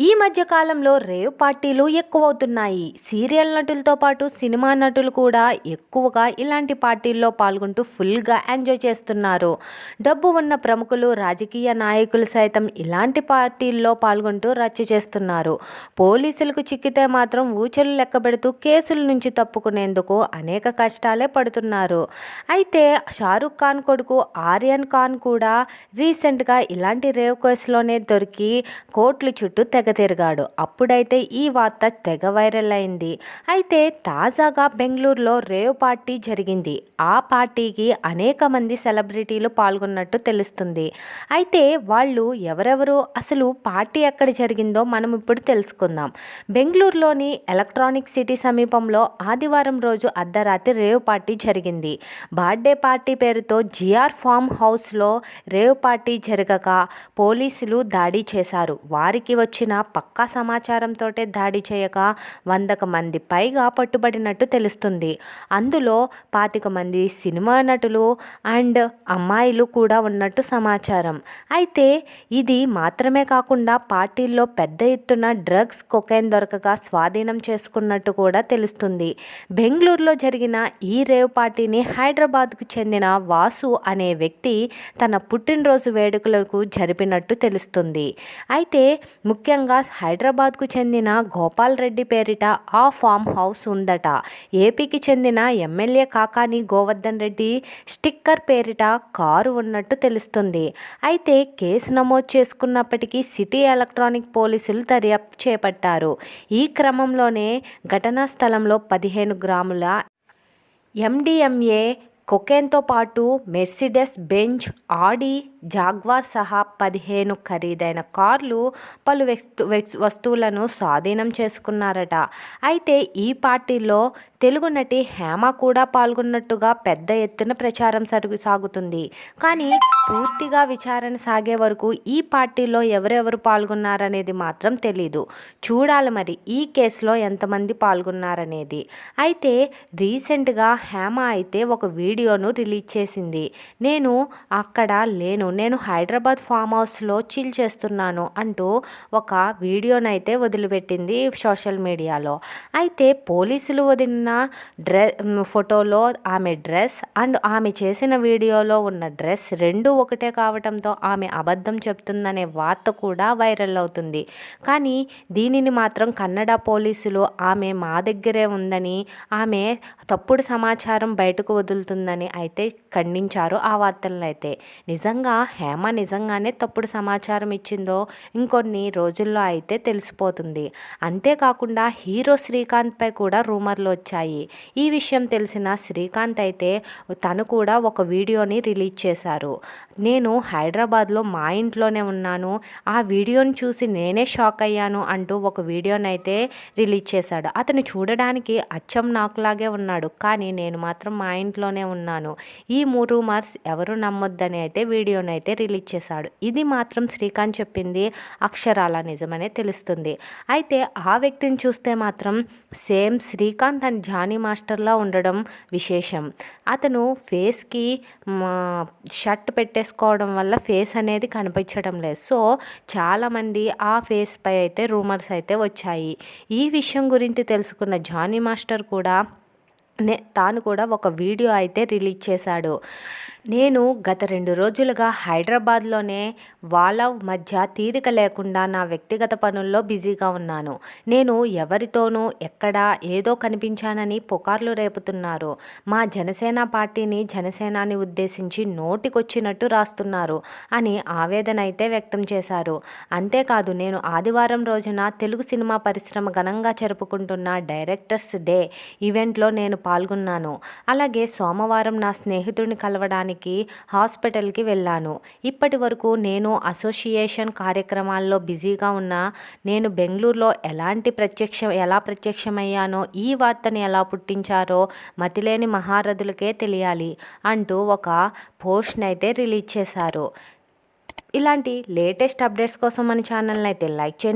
ఈ మధ్యకాలంలో రేవ్ పార్టీలు ఎక్కువవుతున్నాయి. సీరియల్ నటులతో పాటు సినిమా నటులు కూడా ఎక్కువగా ఇలాంటి పార్టీల్లో పాల్గొంటూ ఫుల్గా ఎంజాయ్ చేస్తున్నారు. డబ్బు ఉన్న ప్రముఖులు రాజకీయ నాయకులు సైతం ఇలాంటి పార్టీల్లో పాల్గొంటూ రచ్చ చేస్తున్నారు. పోలీసులకు చిక్కితే మాత్రం ఊచలు లెక్కబెడుతూ కేసుల నుంచి తప్పుకునేందుకు అనేక కష్టాలే పడుతున్నారు. అయితే షారుఖ్ ఖాన్ కొడుకు ఆర్యన్ ఖాన్ కూడా రీసెంట్గా ఇలాంటి రేవ్ కేసులోనే దొరికి కోర్టుల చుట్టూ తెగ తిరిగాడు. అప్పుడైతే ఈ వార్త తెగ వైరల్ అయింది. అయితే తాజాగా బెంగళూరులో రేవ్ పార్టీ జరిగింది. ఆ పార్టీకి అనేక మంది సెలబ్రిటీలు పాల్గొన్నట్టు తెలుస్తుంది. అయితే వాళ్ళు ఎవరెవరు అసలు పార్టీ ఎక్కడ జరిగిందో మనం ఇప్పుడు తెలుసుకుందాం. బెంగళూరులోని ఎలక్ట్రానిక్ సిటీ సమీపంలో ఆదివారం రోజు అర్ధరాత్రి రేవ్ పార్టీ జరిగింది. బర్త్డే పార్టీ పేరుతో జిఆర్ ఫామ్ హౌస్లో రేవ్ పార్టీ జరగక పోలీసులు దాడి చేశారు. వారికి వచ్చిన పక్కా సమాచారంతో దాడి చేయక వందక మంది పైగా పట్టుబడినట్టు తెలుస్తుంది. అందులో పాతిక మంది సినిమా నటులు అండ్ అమ్మాయిలు కూడా ఉన్నట్టు సమాచారం. అయితే ఇది మాత్రమే కాకుండా పార్టీల్లో పెద్ద ఎత్తున డ్రగ్స్ కొకైన్ దొరకగా స్వాధీనం చేసుకున్నట్టు కూడా తెలుస్తుంది. బెంగళూరులో జరిగిన ఈ రేవ్ పార్టీని హైదరాబాద్కు చెందిన వాసు అనే వ్యక్తి తన పుట్టినరోజు వేడుకలకు జరిపినట్టు తెలుస్తుంది. అయితే ముఖ్యంగా హైదరాబాద్కు చెందిన గోపాల్ రెడ్డి పేరిట ఆ ఫామ్ హౌస్ ఉందట. ఏపీకి చెందిన ఎమ్మెల్యే కాకాని గోవర్ధన్ రెడ్డి స్టిక్కర్ పేరిట కారు ఉన్నట్టు తెలుస్తుంది. అయితే కేసు నమోదు చేసుకున్నప్పటికీ సిటీ ఎలక్ట్రానిక్ పోలీసులు దర్యాప్తు చేపట్టారు. ఈ క్రమంలోనే ఘటనా స్థలంలో పదిహేను గ్రాముల ఎండిఎంఏ కొకేన్తో పాటు మెర్సిడెస్ బెంజ్ ఆడి జాగ్వార్ సహా పదిహేను ఖరీదైన కార్లు పలు వస్తువులను స్వాధీనం చేసుకున్నారట. అయితే ఈ పార్టీలో తెలుగు నటి హేమ కూడా పాల్గొన్నట్టుగా పెద్ద ఎత్తున ప్రచారం సరుగు సాగుతుంది. కానీ పూర్తిగా విచారణ సాగే వరకు ఈ పార్టీలో ఎవరెవరు పాల్గొన్నారనేది మాత్రం తెలీదు. చూడాలి మరి ఈ కేసులో ఎంతమంది పాల్గొన్నారనేది. అయితే రీసెంట్గా హేమ అయితే ఒక వీడియో వీడియోను రిలీజ్ చేసింది. నేను అక్కడ లేను. నేను హైదరాబాద్ ఫామ్ హౌస్లో చిల్ చేస్తున్నాను అంటూ ఒక వీడియోనైతే వదిలిపెట్టింది సోషల్ మీడియాలో. అయితే పోలీసులు వదిలిన డ్రె ఫోటోలో ఆమె డ్రెస్ అండ్ ఆమె చేసిన వీడియోలో ఉన్న డ్రెస్ రెండు ఒకటే కావటంతో ఆమె అబద్ధం చెప్తుందనే వార్త కూడా వైరల్ అవుతుంది. కానీ దీనిని మాత్రం కన్నడ పోలీసులు ఆమె మా దగ్గరే ఉందని ఆమె తప్పుడు సమాచారం బయటకు వదులుతుంది వదులుతుందని అయితే ఖండించారు ఆ వార్తలను అయితే నిజంగా హేమ నిజంగానే తప్పుడు సమాచారం ఇచ్చిందో ఇంకొన్ని రోజుల్లో అయితే తెలిసిపోతుంది. అంతేకాకుండా హీరో శ్రీకాంత్పై కూడా రూమర్లు వచ్చాయి. వచ్చాయి ఈ విషయం తెలిసిన శ్రీకాంత్ అయితే తను కూడా ఒక వీడియోని రిలీజ్ చేశారు. నేను హైదరాబాద్లో మా ఇంట్లోనే ఉన్నాను. ఆ వీడియోని చూసి నేనే షాక్ అయ్యాను అంటూ ఒక వీడియోని అయితే రిలీజ్ చేశాడు. అతను చూడడానికి అచ్చం నాకులాగే ఉన్నాడు. కానీ నేను మాత్రం మా ఇంట్లోనే ఉన్నాను. ఈ మూడు రూమర్స్ ఎవరు నమ్మొద్దని అయితే వీడియోని అయితే రిలీజ్ చేశాడు. ఇది మాత్రం శ్రీకాంత్ చెప్పింది అక్షరాల నిజమనే తెలుస్తుంది. అయితే ఆ వ్యక్తిని చూస్తే మాత్రం సేమ్ శ్రీకాంత్ అండ్ జానీ మాస్టర్లా ఉండడం విశేషం. అతను ఫేస్కి షర్ట్ పెట్టేసుకోవడం వల్ల ఫేస్ అనేది కనిపించడం లేదు. సో చాలామంది ఆ ఫేస్పై అయితే రూమర్స్ అయితే వచ్చాయి. ఈ విషయం గురించి తెలుసుకున్న జానీ మాస్టర్ కూడా నే తాను కూడా ఒక వీడియో అయితే రిలీజ్ చేశాడు. నేను గత రెండు రోజులుగా హైదరాబాద్లోనే వాళ్ళ మధ్య తీరిక లేకుండా నా వ్యక్తిగత పనుల్లో బిజీగా ఉన్నాను. నేను ఎవరితోనూ ఎక్కడ ఏదో కనిపించానని పుకార్లు రేపుతున్నారు. మా జనసేన పార్టీని జనసేనాని ఉద్దేశించి నోటికొచ్చినట్టు రాస్తున్నారు అని ఆవేదన అయితే వ్యక్తం చేశారు. అంతేకాదు నేను ఆదివారం రోజున తెలుగు సినిమా పరిశ్రమ ఘనంగా జరుపుకుంటున్న డైరెక్టర్స్ డే ఈవెంట్లో నేను పాల్గొన్నాను. అలాగే సోమవారం నా స్నేహితుడిని కలవడానికి హాస్పిటల్కి వెళ్ళాను. ఇప్పటి వరకు నేను అసోసియేషన్ కార్యక్రమాల్లో బిజీగా ఉన్న నేను బెంగళూరులో ఎలాంటి ప్రత్యక్ష ఎలా ప్రత్యక్షమయ్యానో ఈ వార్తని ఎలా పుట్టించారో మతిలేని మహారథులకే తెలియాలి అంటూ ఒక పోస్ట్ని అయితే రిలీజ్ చేశారు. ఇలాంటి లేటెస్ట్ అప్డేట్స్ కోసం మన ఛానల్ని అయితే లైక్ చేయండి.